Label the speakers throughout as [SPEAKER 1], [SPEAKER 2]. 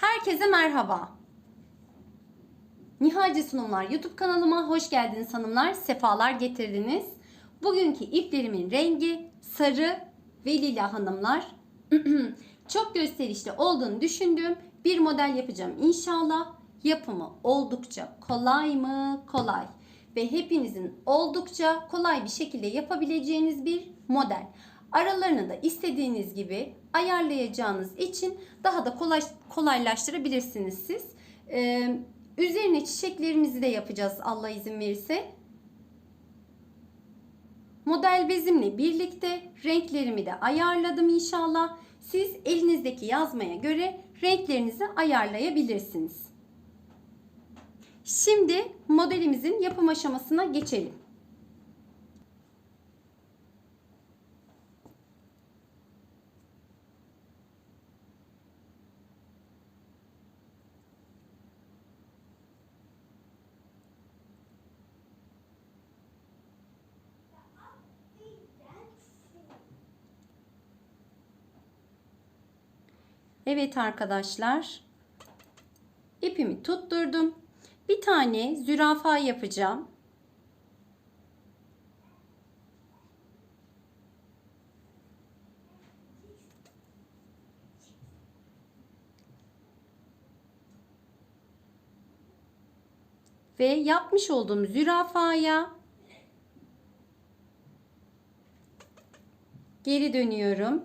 [SPEAKER 1] Herkese merhaba. Nihalci Sunumlar YouTube kanalıma hoş geldiniz hanımlar. Sefalar getirdiniz. Bugünkü iplerimin rengi sarı ve lila hanımlar. Çok gösterişli olduğunu düşündüğüm bir model yapacağım inşallah. Yapımı oldukça kolay mı? Kolay. Ve hepinizin oldukça kolay bir şekilde yapabileceğiniz bir model. Aralarını da istediğiniz gibi ayarlayacağınız için daha da kolay kolaylaştırabilirsiniz siz. Ee, üzerine çiçeklerimizi de yapacağız Allah izin verirse. Model bezimle birlikte renklerimi de ayarladım inşallah. Siz elinizdeki yazmaya göre renklerinizi ayarlayabilirsiniz. Şimdi modelimizin yapım aşamasına geçelim. Evet arkadaşlar. İpimi tutturdum. Bir tane zürafa yapacağım. Ve yapmış olduğum zürafaya geri dönüyorum.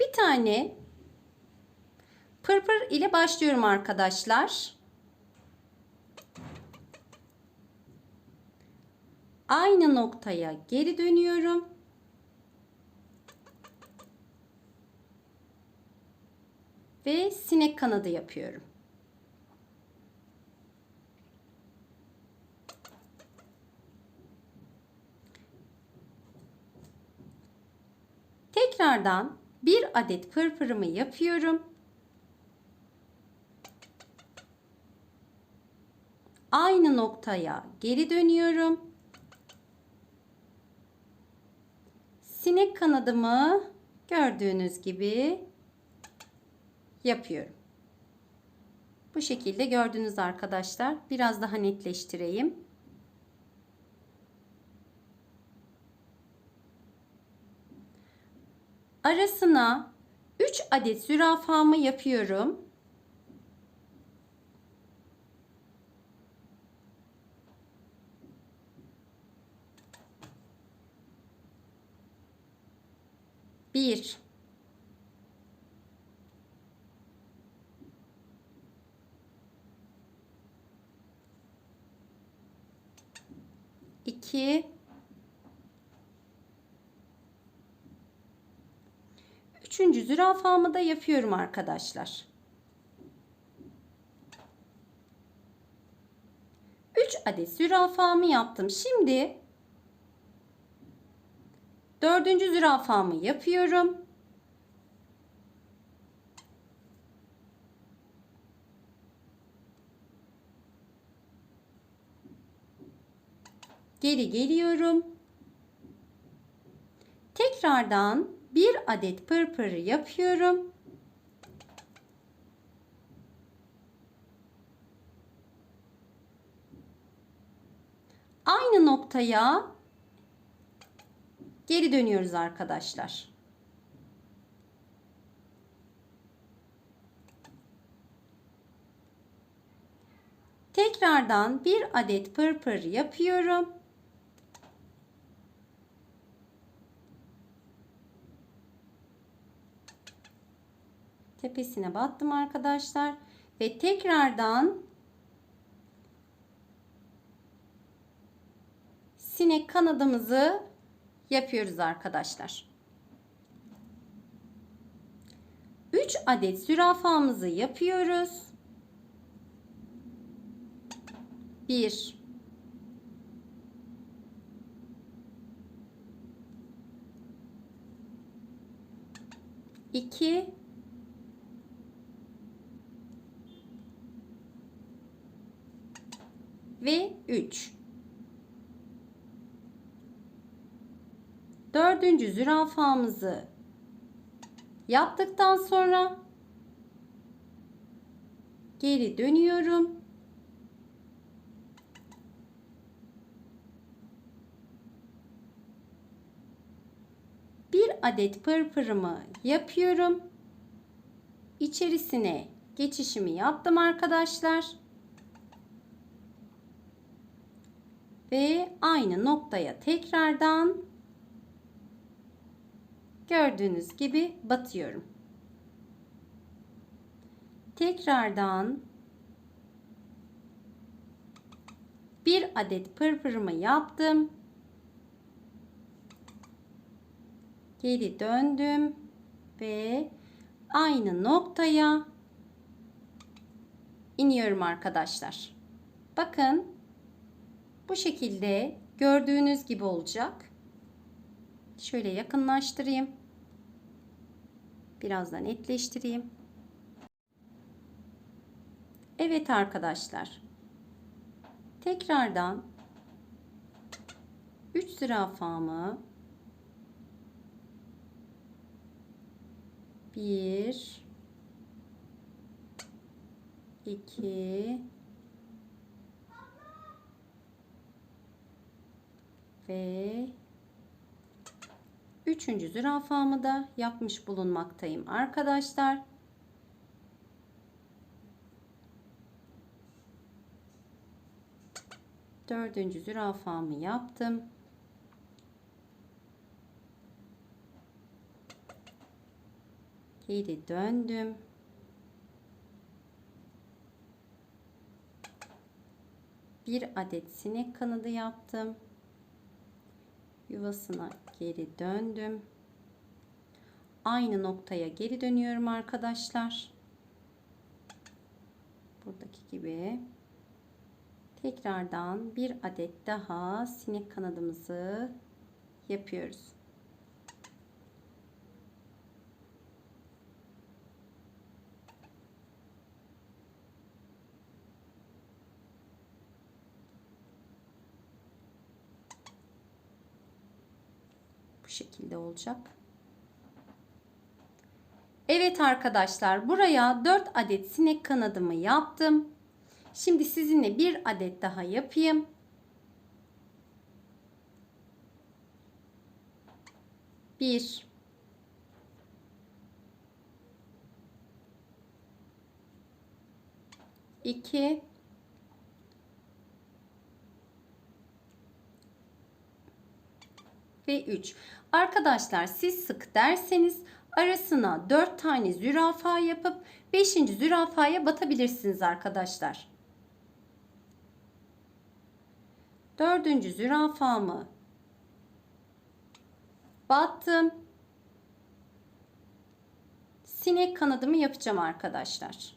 [SPEAKER 1] Bir tane pırpır ile başlıyorum arkadaşlar. Aynı noktaya geri dönüyorum. Ve sinek kanadı yapıyorum. Tekrardan bir adet pırpırımı yapıyorum. Aynı noktaya geri dönüyorum. Sinek kanadımı gördüğünüz gibi yapıyorum. Bu şekilde gördünüz arkadaşlar. Biraz daha netleştireyim. Arasına 3 adet zürafamı yapıyorum. Bir. İki. Üçüncü zürafamı da yapıyorum arkadaşlar. Üç adet zürafamı yaptım. Şimdi dördüncü zürafamı yapıyorum. Geri geliyorum. Tekrardan bir adet pırpır yapıyorum. Aynı noktaya geri dönüyoruz arkadaşlar. Tekrardan bir adet pırpır yapıyorum. Tepesine battım arkadaşlar ve tekrardan sinek kanadımızı yapıyoruz arkadaşlar. 3 adet zürafamızı yapıyoruz. 1 2 ve 3. Dördüncü zürafamızı yaptıktan sonra geri dönüyorum. Bir adet pırpırımı yapıyorum. İçerisine geçişimi yaptım arkadaşlar. Ve aynı noktaya tekrardan gördüğünüz gibi batıyorum. Tekrardan bir adet pırpırımı yaptım. Geri döndüm ve aynı noktaya iniyorum arkadaşlar. Bakın bu şekilde gördüğünüz gibi olacak. Şöyle yakınlaştırayım. Biraz da netleştireyim. Evet arkadaşlar. Tekrardan 3 zürafamı 1 2 ve üçüncü zürafamı da yapmış bulunmaktayım arkadaşlar. Dördüncü zürafamı yaptım. Geri döndüm. Bir adet sinek kanadı yaptım. Yuvasına geri döndüm. Aynı noktaya geri dönüyorum arkadaşlar. Buradaki gibi. Tekrardan bir adet daha sinek kanadımızı yapıyoruz. Şekilde olacak. Evet arkadaşlar buraya 4 adet sinek kanadımı yaptım. Şimdi sizinle bir adet daha yapayım. Bir. iki, Ve 3. Arkadaşlar siz sık derseniz arasına 4 tane zürafa yapıp 5. zürafaya batabilirsiniz arkadaşlar. Dördüncü zürafamı battım. Sinek kanadımı yapacağım arkadaşlar.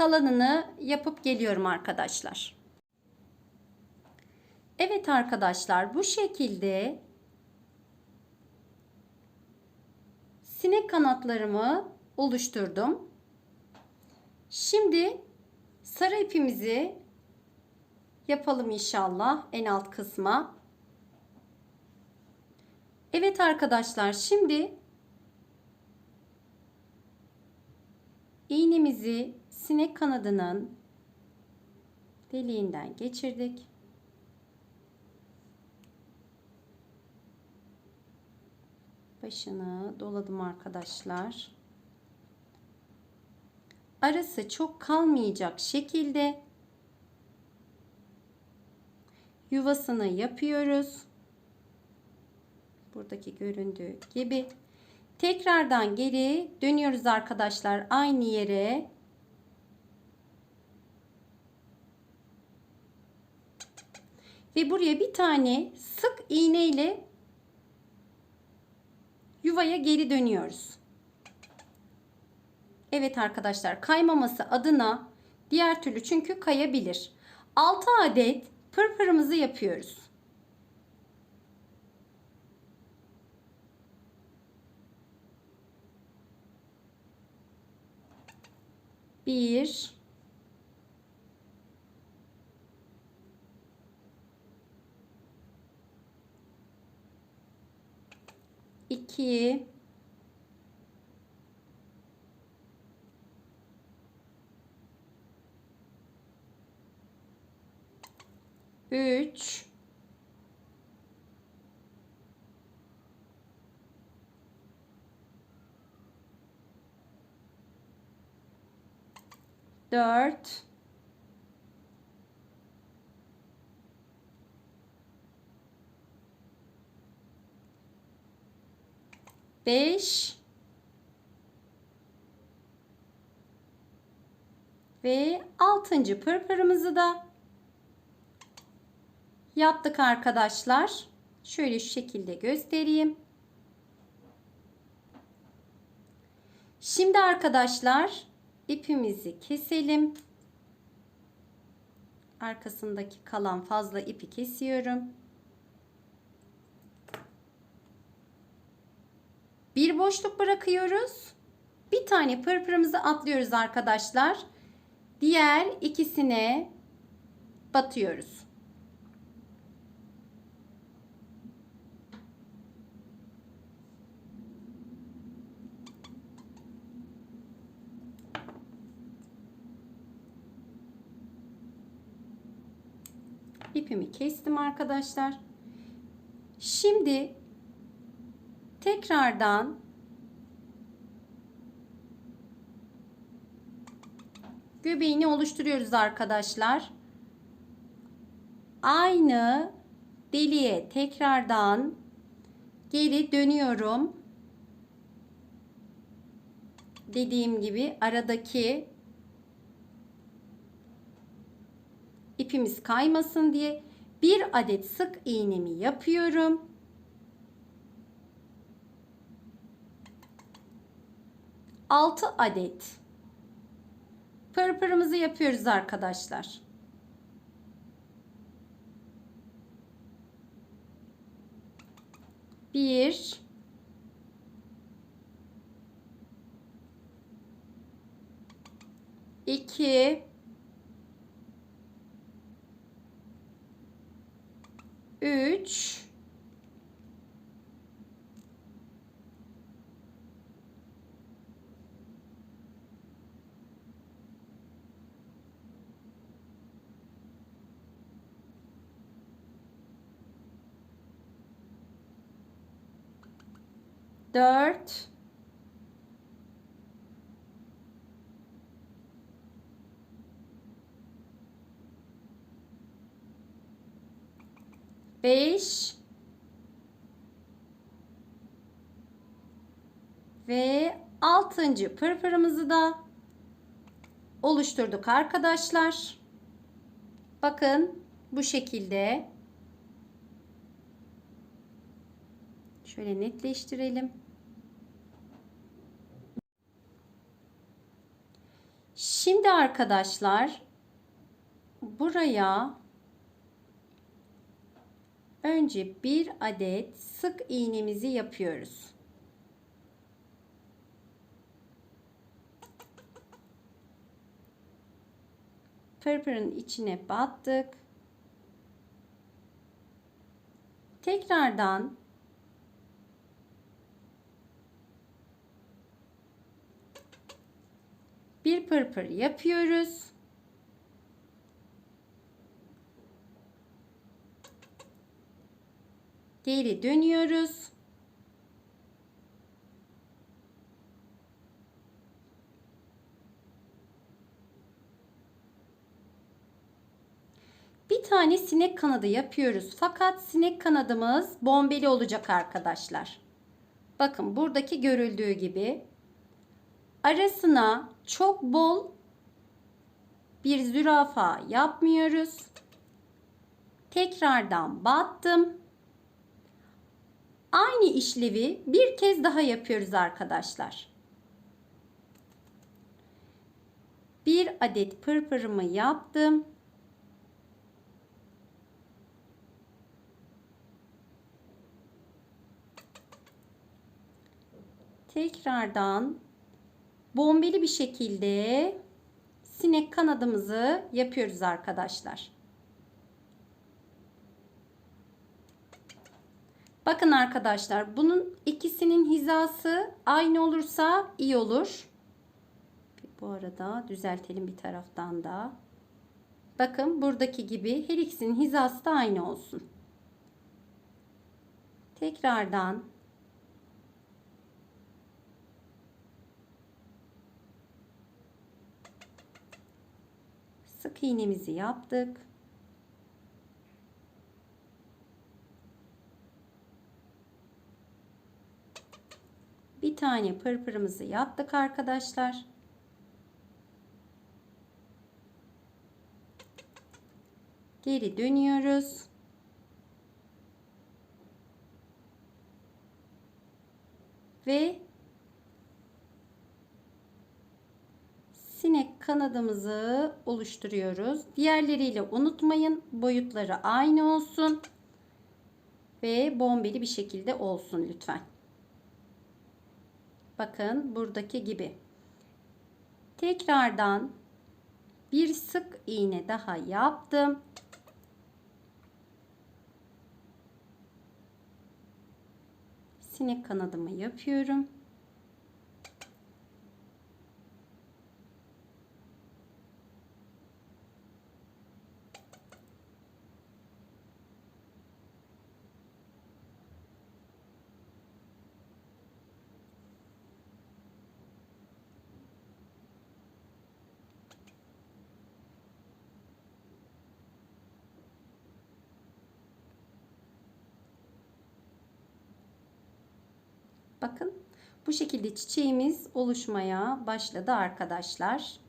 [SPEAKER 1] Kalanını yapıp geliyorum arkadaşlar. Evet arkadaşlar bu şekilde sinek kanatlarımı oluşturdum. Şimdi sarı ipimizi yapalım inşallah en alt kısma. Evet arkadaşlar şimdi iğnemizi sinek kanadının deliğinden geçirdik. Başını doladım arkadaşlar arası çok kalmayacak şekilde yuvasını yapıyoruz. Buradaki göründüğü gibi. Tekrardan geri dönüyoruz arkadaşlar aynı yere. Ve buraya bir tane sık iğne ile yuvaya geri dönüyoruz. Evet arkadaşlar kaymaması adına diğer türlü çünkü kayabilir. 6 adet pırpırımızı yapıyoruz. Bir, 2 3 4 5 ve 6. pırpırımızı da yaptık arkadaşlar. Şöyle şu şekilde göstereyim. Şimdi arkadaşlar ipimizi keselim. Arkasındaki kalan fazla ipi kesiyorum. Bir boşluk bırakıyoruz. Bir tane pırpırımızı atlıyoruz arkadaşlar. Diğer ikisine batıyoruz. İpimi kestim arkadaşlar. Şimdi tekrardan göbeğini oluşturuyoruz arkadaşlar. Aynı deliğe tekrardan geri dönüyorum. Dediğim gibi aradaki ipimiz kaymasın diye bir adet sık iğnemi yapıyorum. Altı adet. Pırpırımızı yapıyoruz arkadaşlar. Bir, iki, üç, dört, beş. Ve altıncı pırpırımızı da oluşturduk arkadaşlar. Bakın bu şekilde şöyle netleştirelim. Şimdi arkadaşlar buraya önce bir adet sık iğnemizi yapıyoruz. Pırpırın içine battık. Tekrardan bir pırpır yapıyoruz. Geri dönüyoruz. Bir tane sinek kanadı yapıyoruz. Fakat sinek kanadımız bombeli olacak arkadaşlar. Bakın buradaki görüldüğü gibi arasına çok bol bir zürafa yapmıyoruz. Tekrardan battım. Aynı işlevi bir kez daha yapıyoruz arkadaşlar. Bir adet pırpırımı yaptım. Tekrardan bombeli bir şekilde sinek kanadımızı yapıyoruz arkadaşlar. Bakın arkadaşlar bunun ikisinin hizası aynı olursa iyi olur. Bu arada düzeltelim bir taraftan da. Bakın buradaki gibi her ikisinin hizası da aynı olsun. Tekrardan sık iğnemizi yaptık. Bir tane pırpırımızı yaptık arkadaşlar. Geri dönüyoruz. Ve sinek kanadımızı oluşturuyoruz. Diğerleriyle unutmayın. Boyutları aynı olsun. Ve bombeli bir şekilde olsun lütfen. Bakın buradaki gibi. Tekrardan bir sık iğne daha yaptım. Sinek kanadımı yapıyorum. Bakın bu şekilde çiçeğimiz oluşmaya başladı arkadaşlar.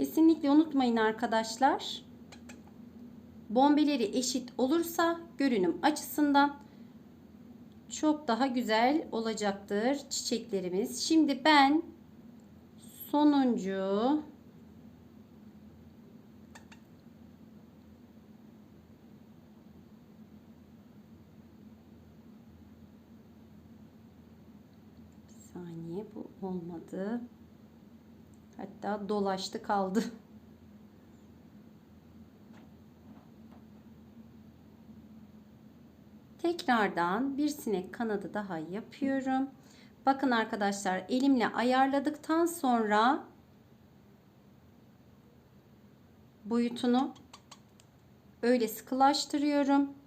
[SPEAKER 1] Kesinlikle unutmayın arkadaşlar. Bombeleri eşit olursa görünüm açısından çok daha güzel olacaktır çiçeklerimiz. Şimdi ben sonuncu saniye bu olmadı. Hatta dolaştı kaldı. Tekrardan bir sinek kanadı daha yapıyorum. Bakın arkadaşlar elimle ayarladıktan sonra boyutunu öyle sıkılaştırıyorum.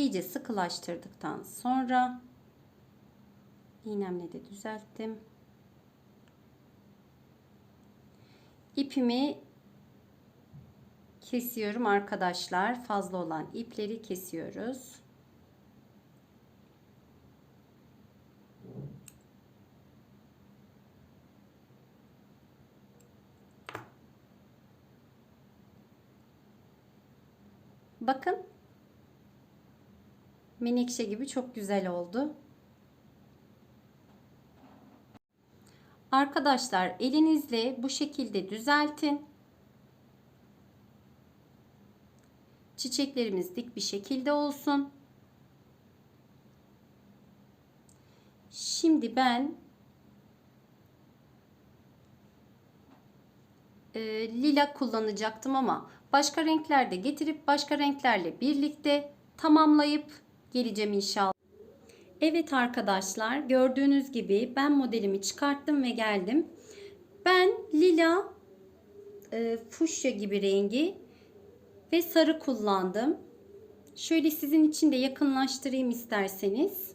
[SPEAKER 1] İyice sıkılaştırdıktan sonra iğnemle de düzelttim. İpimi kesiyorum arkadaşlar. Fazla olan ipleri kesiyoruz. Bakın menekşe gibi çok güzel oldu. Arkadaşlar elinizle bu şekilde düzeltin. Çiçeklerimiz dik bir şekilde olsun. Şimdi ben e, lila kullanacaktım ama başka renklerde getirip başka renklerle birlikte tamamlayıp geleceğim inşallah. Evet arkadaşlar gördüğünüz gibi ben modelimi çıkarttım ve geldim. Ben lila e, fuşya gibi rengi ve sarı kullandım. Şöyle sizin için de yakınlaştırayım isterseniz.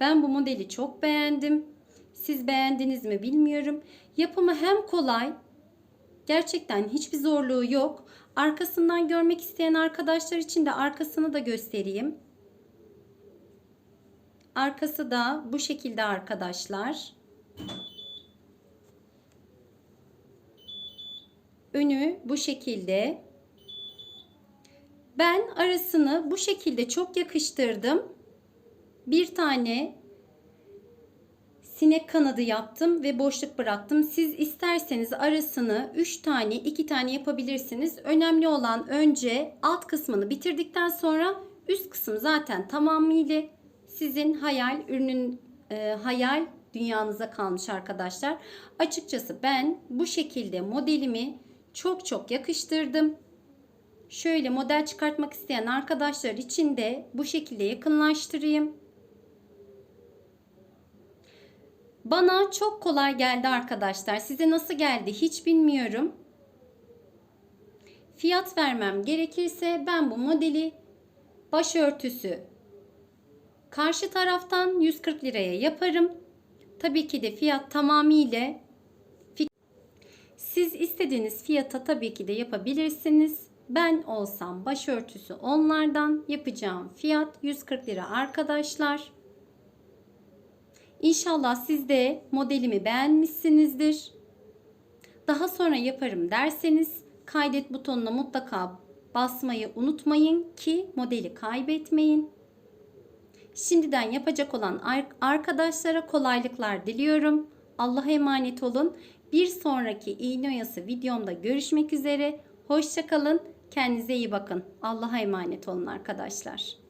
[SPEAKER 1] Ben bu modeli çok beğendim. Siz beğendiniz mi bilmiyorum. Yapımı hem kolay Gerçekten hiçbir zorluğu yok. Arkasından görmek isteyen arkadaşlar için de arkasını da göstereyim. Arkası da bu şekilde arkadaşlar. Önü bu şekilde. Ben arasını bu şekilde çok yakıştırdım. Bir tane sinek kanadı yaptım ve boşluk bıraktım. Siz isterseniz arasını 3 tane 2 tane yapabilirsiniz. Önemli olan önce alt kısmını bitirdikten sonra üst kısım zaten tamamıyla sizin hayal ürünün e, hayal dünyanıza kalmış arkadaşlar. Açıkçası ben bu şekilde modelimi çok çok yakıştırdım. Şöyle model çıkartmak isteyen arkadaşlar için de bu şekilde yakınlaştırayım. Bana çok kolay geldi arkadaşlar. Size nasıl geldi hiç bilmiyorum. Fiyat vermem gerekirse ben bu modeli başörtüsü karşı taraftan 140 liraya yaparım. Tabii ki de fiyat tamamıyla siz istediğiniz fiyata tabii ki de yapabilirsiniz. Ben olsam başörtüsü onlardan yapacağım fiyat 140 lira arkadaşlar. İnşallah siz de modelimi beğenmişsinizdir. Daha sonra yaparım derseniz kaydet butonuna mutlaka basmayı unutmayın ki modeli kaybetmeyin. Şimdiden yapacak olan arkadaşlara kolaylıklar diliyorum. Allah'a emanet olun. Bir sonraki iğne oyası videomda görüşmek üzere. Hoşçakalın. Kendinize iyi bakın. Allah'a emanet olun arkadaşlar.